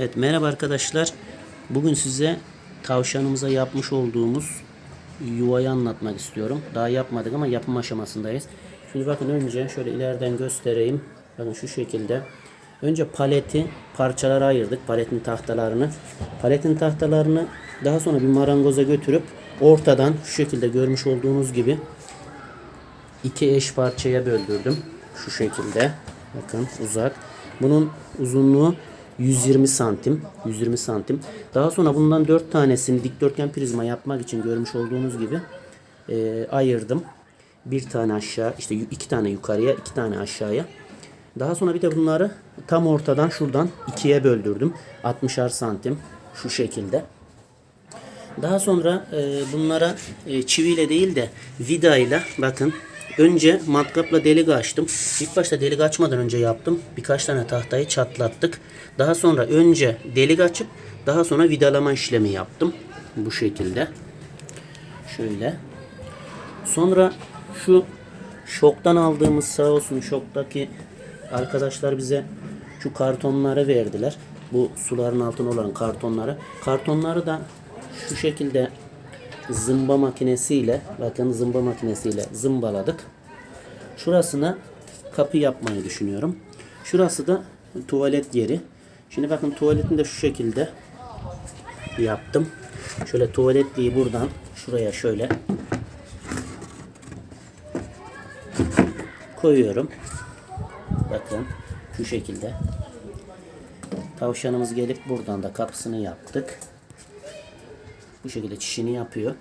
Evet merhaba arkadaşlar. Bugün size tavşanımıza yapmış olduğumuz yuvayı anlatmak istiyorum. Daha yapmadık ama yapım aşamasındayız. Şimdi bakın önce şöyle ileriden göstereyim. Bakın şu şekilde. Önce paleti parçalara ayırdık. Paletin tahtalarını. Paletin tahtalarını daha sonra bir marangoza götürüp ortadan şu şekilde görmüş olduğunuz gibi iki eş parçaya böldürdüm. Şu şekilde. Bakın uzak. Bunun uzunluğu 120 santim. 120 santim. Daha sonra bundan 4 tanesini dikdörtgen prizma yapmak için görmüş olduğunuz gibi e, ayırdım. Bir tane aşağı, işte iki tane yukarıya, iki tane aşağıya. Daha sonra bir de bunları tam ortadan şuradan ikiye böldürdüm. 60'ar santim şu şekilde. Daha sonra e, bunlara e, çiviyle değil de vidayla bakın önce matkapla delik açtım. İlk başta delik açmadan önce yaptım. Birkaç tane tahtayı çatlattık. Daha sonra önce delik açıp daha sonra vidalama işlemi yaptım. Bu şekilde. Şöyle. Sonra şu şoktan aldığımız sağ olsun şoktaki arkadaşlar bize şu kartonları verdiler. Bu suların altında olan kartonları. Kartonları da şu şekilde zımba makinesiyle bakın zımba makinesiyle zımbaladık. Şurasına kapı yapmayı düşünüyorum. Şurası da tuvalet yeri. Şimdi bakın tuvaletini de şu şekilde yaptım. Şöyle tuvaletliği buradan şuraya şöyle koyuyorum. Bakın şu şekilde. Tavşanımız gelip buradan da kapısını yaptık. Bu şekilde çişini yapıyor.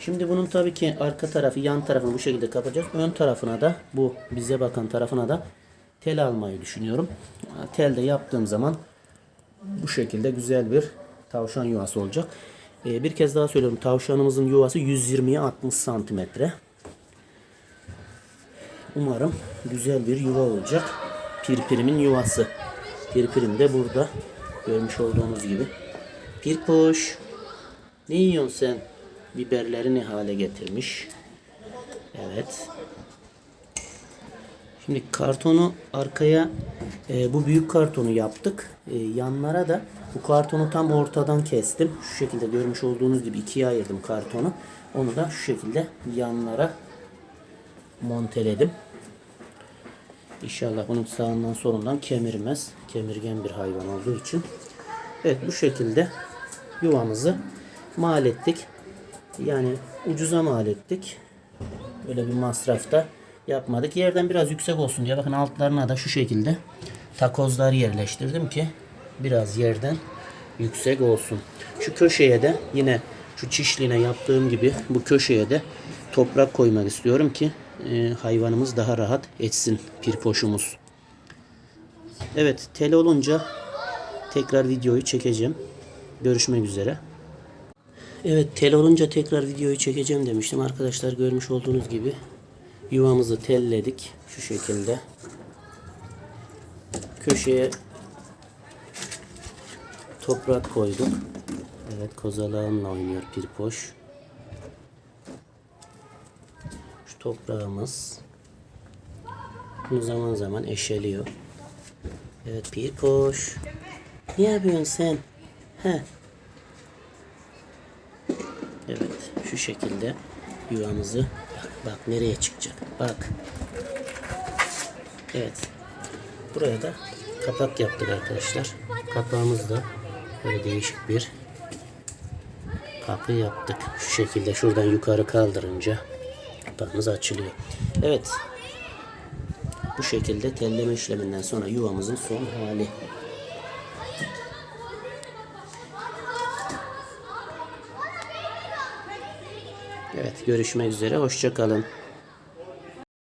Şimdi bunun tabii ki arka tarafı, yan tarafını bu şekilde kapatacağız. Ön tarafına da bu bize bakan tarafına da tel almayı düşünüyorum. Tel de yaptığım zaman bu şekilde güzel bir tavşan yuvası olacak. Ee, bir kez daha söylüyorum. Tavşanımızın yuvası 120'ye 60 santimetre. Umarım güzel bir yuva olacak. Pirpirimin yuvası. Pirpirim de burada. Görmüş olduğunuz gibi. Pirpoş. Ne yiyorsun sen? Biberleri ne hale getirmiş. Evet. Şimdi kartonu arkaya e, bu büyük kartonu yaptık. E, yanlara da bu kartonu tam ortadan kestim. Şu şekilde görmüş olduğunuz gibi ikiye ayırdım kartonu. Onu da şu şekilde yanlara monteledim. İnşallah bunun sağından solundan kemirmez. Kemirgen bir hayvan olduğu için. Evet bu şekilde yuvamızı mal ettik. Yani ucuza mal ettik. Öyle bir masrafta yapmadık. Yerden biraz yüksek olsun diye bakın altlarına da şu şekilde takozlar yerleştirdim ki biraz yerden yüksek olsun. Şu köşeye de yine şu çişliğine yaptığım gibi bu köşeye de toprak koymak istiyorum ki e, hayvanımız daha rahat etsin pirpoşumuz. Evet tel olunca tekrar videoyu çekeceğim. Görüşmek üzere. Evet tel olunca tekrar videoyu çekeceğim demiştim. Arkadaşlar görmüş olduğunuz gibi yuvamızı telledik. Şu şekilde. Köşeye toprak koyduk. Evet kozalağımla oynuyor pirpoş. Şu toprağımız bunu zaman zaman eşeliyor. Evet pirpoş. Ne yapıyorsun sen? He. Evet şu şekilde yuvamızı bak, bak nereye çıkacak. Bak. Evet. Buraya da kapak yaptık arkadaşlar. Kapağımız da böyle değişik bir kapı yaptık. Şu şekilde şuradan yukarı kaldırınca kapağımız açılıyor. Evet. Bu şekilde telleme işleminden sonra yuvamızın son hali Evet görüşmek üzere. Hoşçakalın.